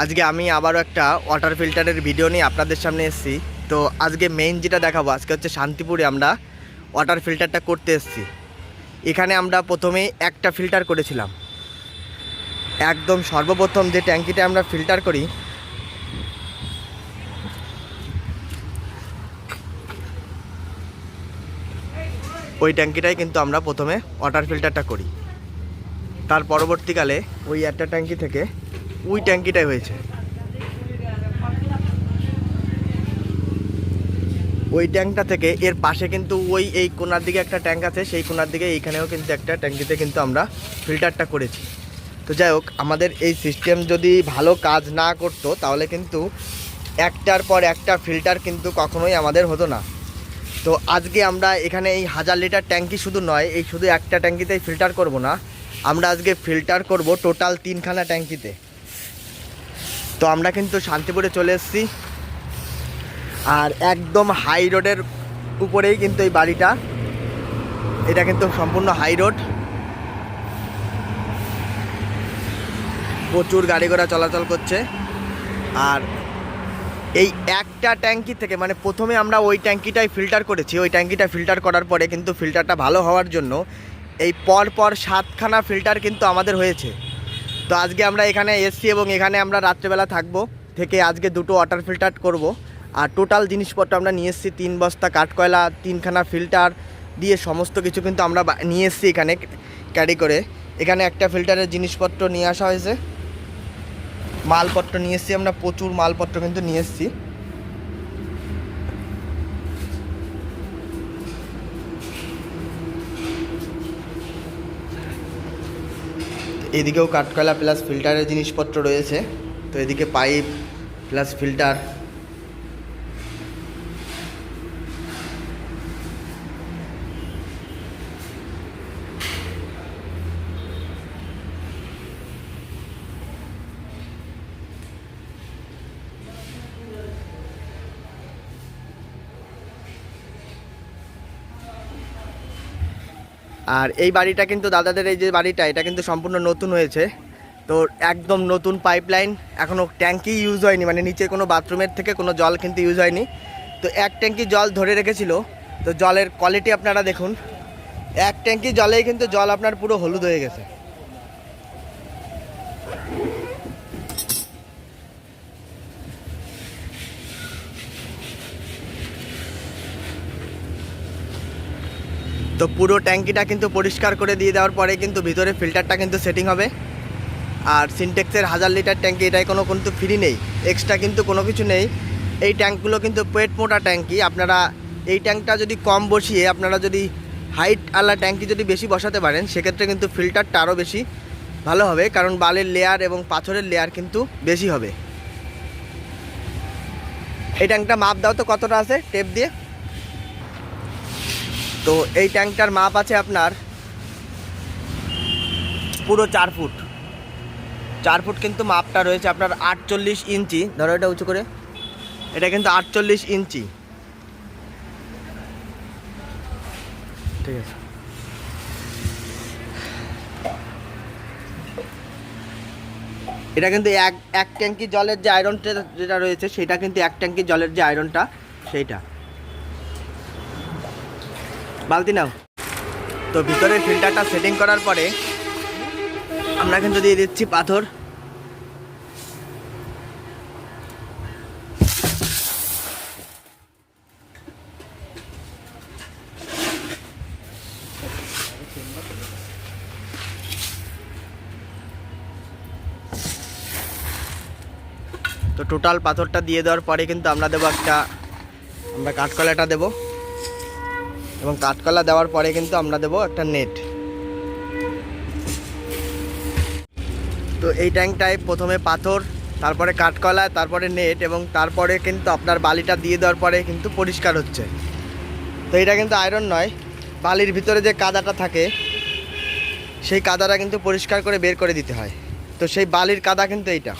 আজকে আমি আবারও একটা ওয়াটার ফিল্টারের ভিডিও নিয়ে আপনাদের সামনে এসেছি। তো আজকে মেইন যেটা দেখাবো, আজকে হচ্ছে শান্তিপুরে আমরা ওয়াটার ফিল্টারটা করতে এসেছি। এখানে আমরা প্রথমেই একটা ফিল্টার করেছিলাম। একদম সর্বপ্রথম যে ট্যাঙ্কিটা আমরা ফিল্টার করি, ওই ট্যাঙ্কিটাই কিন্তু আমরা প্রথমে ওয়াটার ফিল্টারটা করি। তার পরবর্তীকালে ওই একটা ট্যাঙ্কি থেকে ওই ট্যাঙ্কিটাই হয়েছে। ওই ট্যাঙ্কটা থেকে এর পাশে কিন্তু ওই, এই কোনার দিকে একটা ট্যাঙ্ক আছে, সেই কোনার দিকে এইখানেও কিন্তু একটা ট্যাঙ্কিতে কিন্তু আমরা ফিল্টারটা করেছি। তো যাই হোক, আমাদের এই সিস্টেম যদি ভালো কাজ না করতো, তাহলে কিন্তু একটার পর একটা ফিল্টার কিন্তু কখনোই আমাদের হতো না। তো আজকে আমরা এখানে এই হাজার লিটার ট্যাঙ্কি শুধু নয়, এই শুধু একটা ট্যাঙ্কিতেই ফিল্টার করব না, আমরা আজকে ফিল্টার করব টোটাল তিনখানা ট্যাঙ্কিতে। তো আমরা কিন্তু শান্তিপুরে চলে এসেছি। আর একদম হাই রোডের উপরেই কিন্তু এই বাড়িটা। এটা কিন্তু সম্পূর্ণ হাই রোড প্রচুর গাড়ি ঘোড়া চলাচল করছে। আর এই একটা ট্যাঙ্কি থেকে মানে প্রথমে আমরা ওই ট্যাঙ্কিটাই ফিল্টার করেছি। ওই ট্যাঙ্কিটা ফিল্টার করার পরে কিন্তু ফিল্টারটা ভালো হওয়ার জন্য এই পর পর সাতখানা ফিল্টার কিন্তু আমাদের হয়েছে। তো আজকে আমরা এখানে এসছি এবং এখানে আমরা রাত্রেবেলা থাকব, থেকে আজকে দুটো ওয়াটার ফিল্টার করব। আর টোটাল জিনিসপত্র আমরা নিয়ে এসেছি, তিন বস্তা কাঠকয়লা, তিনখানা ফিল্টার দিয়ে সমস্ত কিছু কিন্তু আমরা নিয়ে এসেছি এখানে ক্যারি করে। এখানে একটা ফিল্টারের জিনিসপত্র নিয়ে আসা হয়েছে। মালপত্র নিয়ে এসেছি আমরা, প্রচুর মালপত্র কিন্তু নিয়ে এসেছি। এদিকেও কাঠকয়লা প্লাস ফিল্টারের জিনিসপত্র রয়েছে। তো এদিকে পাইপ প্লাস ফিল্টার আর এই বাড়িটা কিন্তু দাদাদের এই যে বাড়িটা, এটা কিন্তু সম্পূর্ণ নতুন হয়েছে। তো একদম নতুন পাইপলাইন এখনও ট্যাঙ্কি ইউজ হয়নি মানে নিচে কোনো বাথরুমের থেকে কোনো জল কিন্তু ইউজ হয়নি। তো এক ট্যাঙ্কি জল ধরে রেখেছিল, তো জলের কোয়ালিটি আপনারা দেখুন। এক ট্যাঙ্কি জলেই কিন্তু জল আপনার পুরো হলুদ হয়ে গেছে। তো পুরো ট্যাঙ্কিটা কিন্তু পরিষ্কার করে দিয়ে দেওয়ার পরে কিন্তু ভিতরে ফিল্টারটা কিন্তু সেটিং হবে। আর সিনটেক্সের হাজার লিটার ট্যাঙ্কি, এটাই কোনো কিন্তু ফ্রি নেই। এক্সট্রা কিন্তু কোনো কিছু নেই। এই ট্যাঙ্কগুলো কিন্তু পেট মোটা ট্যাঙ্কি। আপনারা এই ট্যাঙ্কটা যদি কম বসিয়ে, আপনারা যদি হাইট আলা ট্যাঙ্কি যদি বেশি বসাতে পারেন, সেক্ষেত্রে কিন্তু ফিল্টারটা আরও বেশি ভালো হবে। কারণ বালের লেয়ার এবং পাথরের লেয়ার কিন্তু বেশি হবে। এই ট্যাঙ্কটা মাপ দাও তো কতটা আছে, টেপ দিয়ে। তো এই ট্যাঙ্কটার মাপ আছে আপনার পুরো চার ফুট। চার ফুট কিন্তু মাপটা রয়েছে আপনার আটচল্লিশ ইঞ্চি। ধরো এটা উঁচু করে। এটা কিন্তু আটচল্লিশ ইঞ্চি। ঠিক আছে। এটা কিন্তু এক এক ট্যাঙ্কি জলের যে আয়রনটা যেটা রয়েছে, সেটা কিন্তু এক ট্যাঙ্কি জলের যে আয়রনটা সেইটা। বালতি নাও। তো ভিতরে ফিল্টারটা সেটিং করার পরে আমরা কিন্তু দিয়ে দিচ্ছি পাথর। তো টোটাল পাথরটা দিয়ে দেওয়ার পরে কিন্তু আমরা দেবো একটা আমরা কাঠকলাটা দেবো। এবং কাঠকলা দেওয়ার পরে কিন্তু আমরা দেবো একটা নেট। তো এই ট্যাঙ্কটায় প্রথমে পাথর, তারপরে কাঠকলা, তারপরে নেট এবং তারপরে কিন্তু আপনার বালিটা দিয়ে দেওয়ার পরে কিন্তু পরিষ্কার হচ্ছে। তো এটা কিন্তু আয়রন নয়, বালির ভিতরে যে কাদাটা থাকে, সেই কাদাটা কিন্তু পরিষ্কার করে বের করে দিতে হয়। তো সেই বালির কাদা কিন্তু এইটা।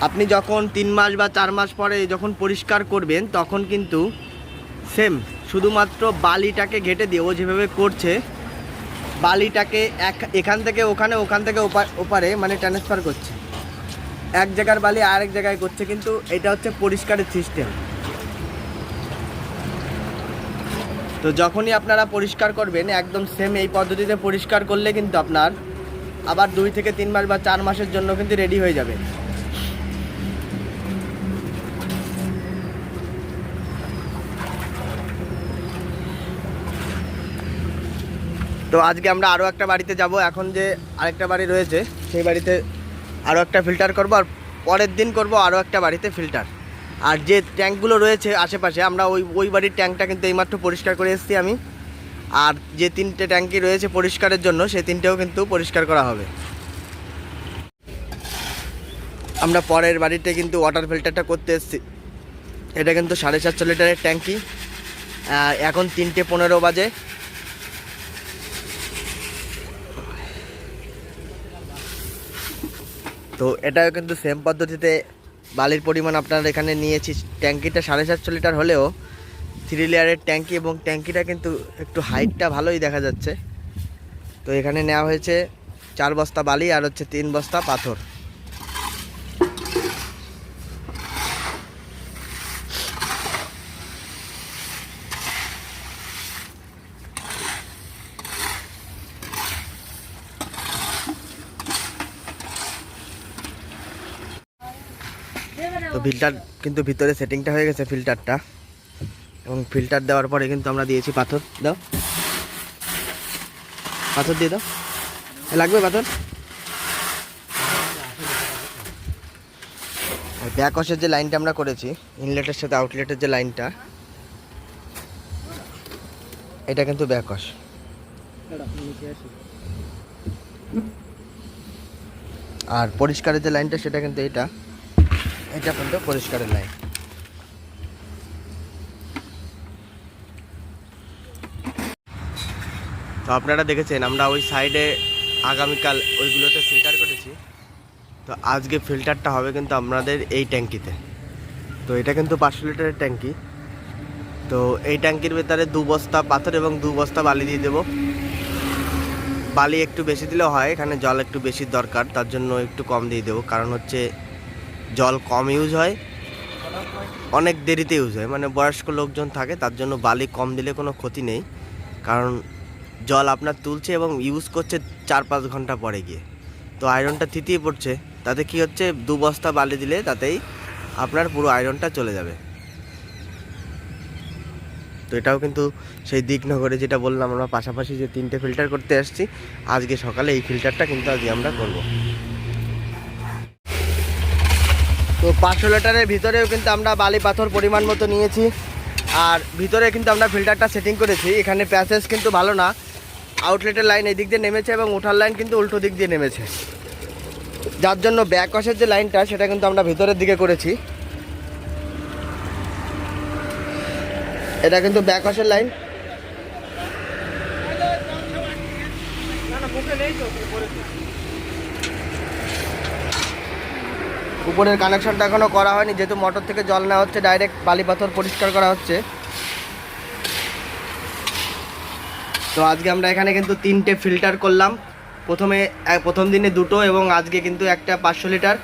আপনি যখন তিন মাস বা চার মাস পরে যখন পরিষ্কার করবেন, তখন কিন্তু সেম শুধুমাত্র বালিটাকে ঘেটে দিয়ে, ও যেভাবে করছে, বালিটাকে এক, এখান থেকে ওখানে, ওখান থেকে ওপা- ওপারে মানে ট্রান্সফার করছে। এক জায়গার বালি আরেক জায়গায় করছে, কিন্তু এটা হচ্ছে পরিষ্কারের সিস্টেম তো যখনই আপনারা পরিষ্কার করবেন, একদম সেম এই পদ্ধতিতে পরিষ্কার করলে কিন্তু আপনার আবার দুই থেকে তিন মাস বা চার মাসের জন্য কিন্তু রেডি হয়ে যাবে। তো আজকে আমরা আরও একটা বাড়িতে যাব। এখন যে আরেকটা বাড়ি রয়েছে, সেই বাড়িতে আরও একটা ফিল্টার করব আর পরের দিন করব আরও একটা বাড়িতে ফিল্টার আর যে ট্যাঙ্কগুলো রয়েছে আশেপাশে, আমরা ওই ওই বাড়ির ট্যাঙ্কটা কিন্তু এইমাত্র পরিষ্কার করে এসেছি আমি। আর যে তিনটে ট্যাঙ্কি রয়েছে পরিষ্কারের জন্য সেই তিনটেও কিন্তু পরিষ্কার করা হবে। আমরা পরের বাড়িতে কিন্তু ওয়াটার ফিল্টারটা করতে এসেছি। এটা কিন্তু সাড়ে চারশো লিটারের ট্যাঙ্কি। এখন তিনটে পনেরো বাজে। তো এটাও কিন্তু সেম পদ্ধতিতে বালির পরিমাণ আপনার এখানে নিয়েছি। ট্যাঙ্কিটা সাড়ে সাতশো লিটার হলেও থ্রি লেয়ারের ট্যাঙ্কি এবং ট্যাঙ্কিটা কিন্তু একটু হাইটটা ভালোই দেখা যাচ্ছে। তো এখানে নেওয়া হয়েছে চার বস্তা বালি আর হচ্ছে তিন বস্তা পাথর। তো ফিল্টার কিন্তু ভিতরে সেটিংটা হয়ে গেছে ফিল্টারটা এবং ফিল্টার দেওয়ার পরে কিন্তু আমরা দিয়েছি পাথর। দাও। পাথর দিয়ে দাও। লাগবে পাথর? ব্যাক যে লাইনটা আমরা করেছি ইনলেটের সাথে আউটলেটের যে লাইনটা এটা কিন্তু ব্যাক আর পরিষ্কারের যে লাইনটা সেটা কিন্তু এটা এটা কিন্তু পরিষ্কারের লাইন তো আপনারা দেখেছেন, আমরা ওই সাইডে আগামীকাল ওইগুলোতে ফিল্টার করেছি। তো আজকে ফিল্টারটা হবে কিন্তু আপনাদের এই ট্যাঙ্কিতে। তো এটা কিন্তু পাঁচশো লিটারের ট্যাঙ্কি। তো এই ট্যাঙ্কির ভেতরে দু বস্তা পাথর এবং দু বস্তা বালি দিয়ে দেবো। বালি একটু বেশি দিলেও হয়, এখানে জল একটু বেশি দরকার, তার জন্য একটু কম দিয়ে দেবো। কারণ হচ্ছে জল কম ইউজ হয়। অনেক দেরিতে ইউজ হয়। মানে বয়স্ক লোকজন থাকে, তার জন্য বালি কম দিলে কোনো ক্ষতি নেই। কারণ জল আপনার তুলছে এবং ইউজ করছে চার পাঁচ ঘণ্টা পরে গিয়ে। তো আয়রনটা থিতিয়ে পড়ছে। তাতে কি হচ্ছে? দু বস্তা বালি দিলে তাতেই আপনার পুরো আয়রনটা চলে যাবে। তো এটাও কিন্তু সেই দিকনগরে যেটা বললাম, আমরা পাশাপাশি যে তিনটে ফিল্টার করতে আসছি, আজকে সকালে এই ফিল্টারটা কিন্তু আজকে আমরা করব। তো পাঁচশো লিটারের ভিতরেও কিন্তু আমরা বালি পাথর পরিমাণ মতো নিয়েছি। আর ভিতরে কিন্তু আমরা ফিল্টারটা সেটিং করেছি। এখানে প্যাসেজ কিন্তু ভালো না। আউটলেটের লাইন এই দিক দিয়ে নেমেছে এবং ওঠার লাইন কিন্তু উল্টো দিক দিয়ে নেমেছে। যার জন্য ব্যাক ওয়াশের যে লাইনটা সেটা কিন্তু আমরা ভিতরের দিকে করেছি। এটা কিন্তু ব্যাক ওয়াশের লাইন উপরের কানেকশনটা এখনও করা হয়নি, যেহেতু মোটর থেকে জল নেওয়া হচ্ছে ডাইরেক্ট বালি পাথর পরিষ্কার করা হচ্ছে। তো আজকে আমরা এখানে কিন্তু তিনটে ফিল্টার করলাম। প্রথমে প্রথম দিনে দুটো এবং আজকে কিন্তু একটা পাঁচশো লিটার।